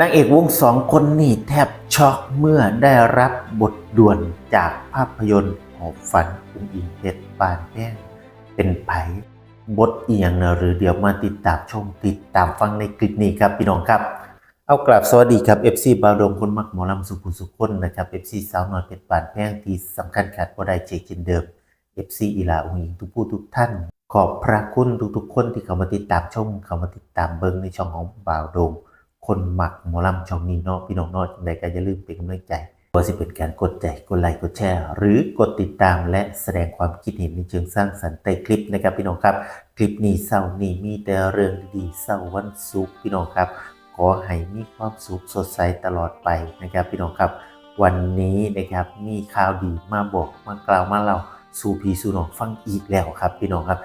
นางเอกวงสองคนนี่แทบช็อกเมื่อได้รับบทด่วนจากภาพยนตร์หอบฝันอุ้งอิงเพชรปานแป้งเป็นไผบทเอียงนะหรือเดี๋ยวมาติดตามชมติดตามฟังในคลิปนี้ครับพี่น้องครับ เอากลับสวัสดีครับ FC บาวดงคนมักหมอลำสุขุมสุขคนนะครับ FC สาวน้อยเพชรปานแป้งที่สำคัญขาดบ่ได้เจกเช่นเดิม FC อีลาอุ้งอิงทุกผู้ทุกท่าน ขอบพระคุณทุกๆคนที่เข้ามาติดตามชมเข้ามาติดตามเบิ้งในช่องของบ่าวโดง คนหมักหมอลำช่องนี้เนาะพี่น้องเนอกจังใดก็อย่าลืมเป็นกำลังใจว่าสิเป็นการกดใจกดไลค์กดแชร์ หรือกดติดตามและแสดงความคิดเห็นในเชิงสร้างสรรค์ใต้คลิปนะครับพี่น้องครับ คลิปนี้เศร้านี้มีแต่เรื่องดีๆเศร้าวันศุกพี่น้องครับ ขอให้มีความสุขสดใสตลอดไปนะครับพี่น้องครับ วันนี้นะครับมีข่าวดีมาบอกมากล่าวมาเราสู่พีสู่น้องฟังอีกแล้วครับพี่น้องครับ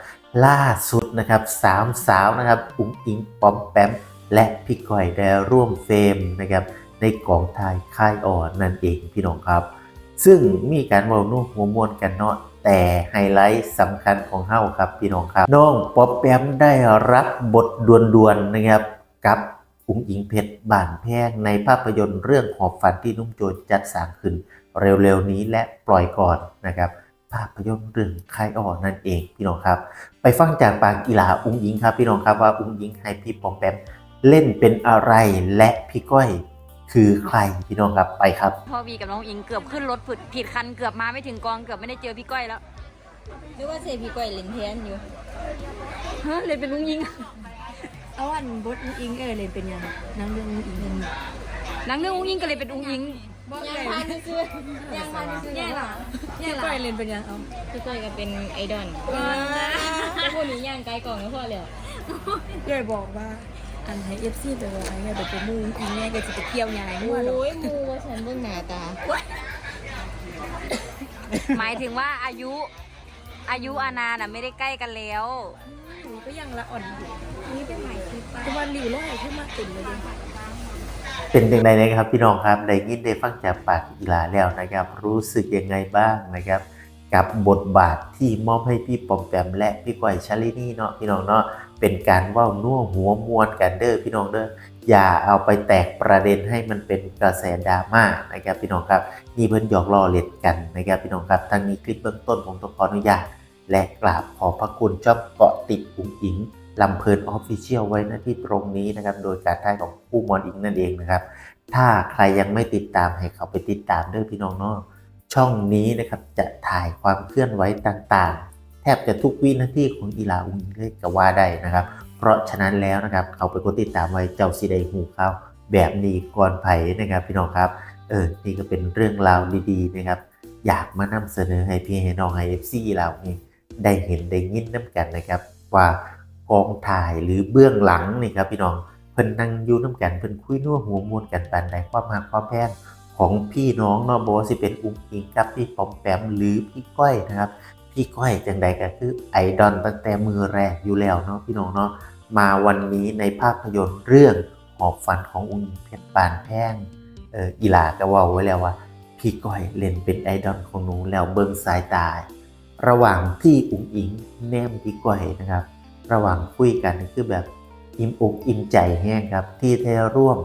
ล่าสุดนะครับสามสาวนะครับอุ้งอิงปอมแปม และพี่ก้อยได้ร่วมเฟรมนะครับในกองถ่ายค่ายอ่อนนั่นเองพี่น้องครับ ซึ่งมีการเมานุ่หัวมวนกันเนาะแต่ไฮไลท์สำคัญของเฮาครับพี่น้องครับ น้องป๊อปแปมได้รับบทด่วนๆนะครับกับอุ้งอิงเพชรบานแพงในภาพยนตร์เรื่องหอบฝันที่นุ่มโจรจัดสร้างขึ้น เร็วๆนี้และปล่อยก่อนนะครับ ภาพยนตร์เรื่องค่ายอ่อนนั่นเองพี่น้องครับ ไปฟังจากปากกีฬาอุ้งอิงครับพี่น้องครับว่าอุ้งอิงให้พี่ปอมแปม เล่นเป็นอะไรและพี่ก้อยคือใครพี่น้องครับไปครับ พ่อวีกับน้องอิงเกือบขึ้นรถผิดผิดคันเกือบมาไม่ถึงกองเกือบไม่ได้เจอพี่ก้อยแล้วหรือว่าเซพี่ก้อยเล่นแทนอยู่ฮะเลยเป็นน้องอิงเอาอันบทอุ้งอิงเออเล่นเป็นยังนางเรื่องอุ้งอิงเล่นนางเรื่องอุ้งอิงก็เลยเป็นอุ้งอิงยังพันซื้อยังพันซื้อแย่หรอแย่หรอก้อยเล่นเป็นยังเอาพี่ก้อยก็เป็นไอดอลว้าแล้วพวกนี้ย่างไกลกล่องก็พอแล้วก้อยบอกว่า อันให้เอฟซีไปว่าไอ้เนี่ยไปเป็นมูอุ้งอิงเนี่ยก็จะไปเที่ยวใหญ่มั่วหรอกโอ้ยมูว่าฉันเบิ่งหน้าตา หมายถึงว่าอายุอายุอานาน่ะไม่ได้ใกล้กันแล้ว หนูก็ยังละอ่อนอยู่นี่เป็นใหม่คือไปทุกวันหลิวร้อยขึ้นมาติ่มเลยดิเป็นยังไงนะครับพี่น้องครับได้ยินได้ฟังจากปากกีฬาแล้วนะครับ รู้สึกยังไงบ้างนะครับ กับบทบาทที่มอบให้พี่ปอมแปมและพี่ก้อยชาลินี่เนาะพี่น้องเนาะ เป็นการว่าน่วหัวมวลกันเด้อพี่น้องเด้ออย่าเอาไปแตกประเด็นให้มันเป็นกระแสดราม่านะครับพี่น้องครับนี่เพิ่นหยอกล้อเล่นกันนะครับพี่น้องครับทั้งนี้คลิปเบื้องต้นผมต้องขออนุญาตและกราบขอบพระคุณชอบเกาะติดอุ้งอิงลำเพลินออฟฟิเชียลไว้หน้าที่ตรงนี้นะครับโดยการถ่ายของผู้มอนอิงนั่นเองนะครับ ถ้าใครยังไม่ติดตามให้เขาไปติดตามด้อพี่น้องเนาะช่องนี้นะครับจะถ่ายความเคลื่อนไหวต่างๆ บจะทุกวินาทีของอีลาอุงเลยก็ว่าได้นะครับ เพราะฉะนั้นแล้วนะครับเขาไปกดติดตามไว้เจ้าสีไดหูเขาแบบนี้ก่อนไผ่นะครับพี่น้องครับเออนี่ก็เป็นเรื่องราวดีๆนะครับ อยากมานำเสนอให้พี่ให้น้องให้เอฟซีเรานี่ได้เห็นได้ยินน้ำกันนะครับ ว่ากองถ่ายหรือเบื้องหลังนี่ครับพี่น้องเพิ่นนั่งอยู่น้ำกันเพิ่นคุยนัวหัวมวลกันปานใดความหักความแพนของพี่น้องเนาะบ่ว่าสิเป็นอุ้งอิงกับพี่ปอมแปมหรือพี่ก้อยนะครับ พี่ก้อยจังใดก็คือไอดอลตั้งแต่มือแรกอยู่แล้วเนาะพี่น้องเนาะมาวันนี้ในภาพยนตร์เรื่องหอบฝันของอุ้งอิงเพชรปานแพงเอออีหลาก็ว่าไว้แล้วว่า พี่ก้อยเล่นเป็นไอดอลของหนูแล้วเบิ่งสายตาระหว่างที่อุ๋งอิงแนมพี่ก้อยนะครับ ระหว่างคุยกันนี่คือแบบอิ่มอกอิ่มใจแห้งครับที่ได้ร่วม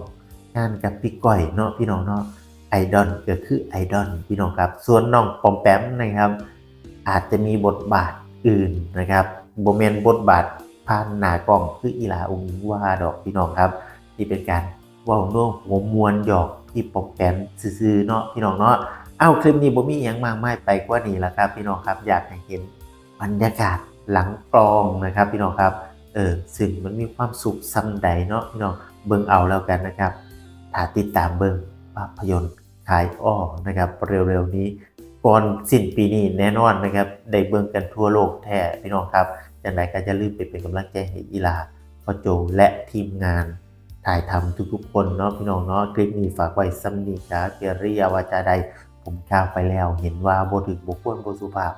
งานกับพี่ก้อยเนาะพี่น้องเนาะไอดอลก็คือไอดอลพี่น้องครับ ส่วนน้องปอมแปมนะครับ อาจจะมีบทบาทอื่นนะครับโบเมนบทบาทผ่านหนากล้องคืออีหลาองว่าดอกพี่น้องครับ ที่เป็นการว่าโน้หัวมวลหยอกพี่ปอมแปมซื่อเนาะพี่น้องเนาะเอ้าคลิปนี้บ่มีอหยังมากมายไปกว่านี้แล้วครับ พี่น้องครับอยากให้เห็นบรรยากาศหลังกลองนะครับ พี่น้องครับเออซึ่งมันมีความสุขซ้ำใดเนาะพี่น้องเบิ่งเอาแล้วกันนะครับถ้าติดตามเบิ่งภาพยนตร์ขายอ้อนะครับเร็วๆนี้ ก่อนสิ้นปีนี้แน่นอนนะครับได้เบิ่งกันทั่วโลกแท้พี่น้องครับจังไดก็จะลืมไปเป็นกำลังใจให้อีลาพ่อโจและทีมงานถ่ายทำทุกๆ คนเนาะพี่น้องเนาะคลิปนี้ฝากไว้ซ้ำนี้ครับเกียริยาวาจาใดผมข้าวไปแล้วเห็นว่าบ่ถึงบุคคลบสุภาพ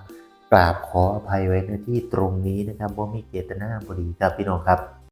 กราบขออภัยไว้ในที่ตรงนี้นะครับบ่ามีเจตนาบดีครับพี่น้องครับ